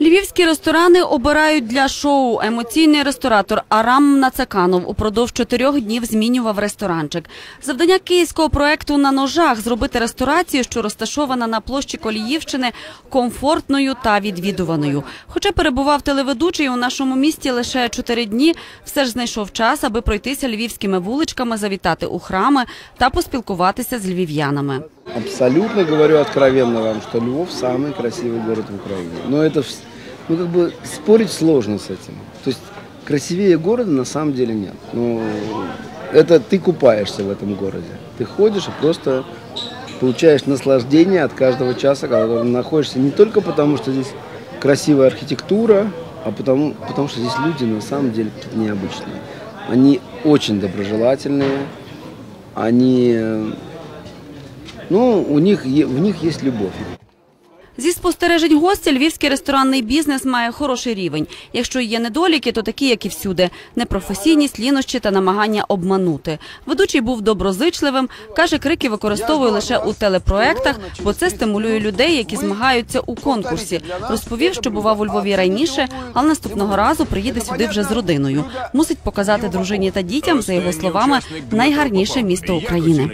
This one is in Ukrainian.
Львівські ресторани обирають для шоу. Емоційний ресторатор Арам Нацаканов упродовж чотирьох днів змінював ресторанчик. Завдання київського проекту на ножах зробити ресторацію, що розташована на площі Коліївщини, комфортною та відвідуваною. Хоча перебував телеведучий у нашому місті лише чотири дні, все ж знайшов час, аби пройтися львівськими вуличками, завітати у храми та поспілкуватися з львів'янами. Абсолютно говорю откровенно вам, что Львов самый красивый город в Украине. Но это, ну как бы спорить сложно с этим. То есть красивее города на самом деле нет. Но это ты купаешься в этом городе. Ты ходишь и просто получаешь наслаждение от каждого часа, когда находишься не только потому, что здесь красивая архитектура, а потому, потому что здесь люди на самом деле необычные. Они очень доброжелательные, они ну, у них, є- в них есть любовь. Зі спостережень гостя, львівський ресторанний бізнес має хороший рівень. Якщо є недоліки, то такі, як і всюди: непрофесійність, лінощі та намагання обманути. Ведучий був доброзичливим. каже, крики використовує лише у телепроектах, бо це стимулює людей, які змагаються у конкурсі. Розповів, що бував у Львові раніше, але наступного разу приїде сюди вже з родиною. Мусить показати дружині та дітям, за його словами, найгарніше місто України.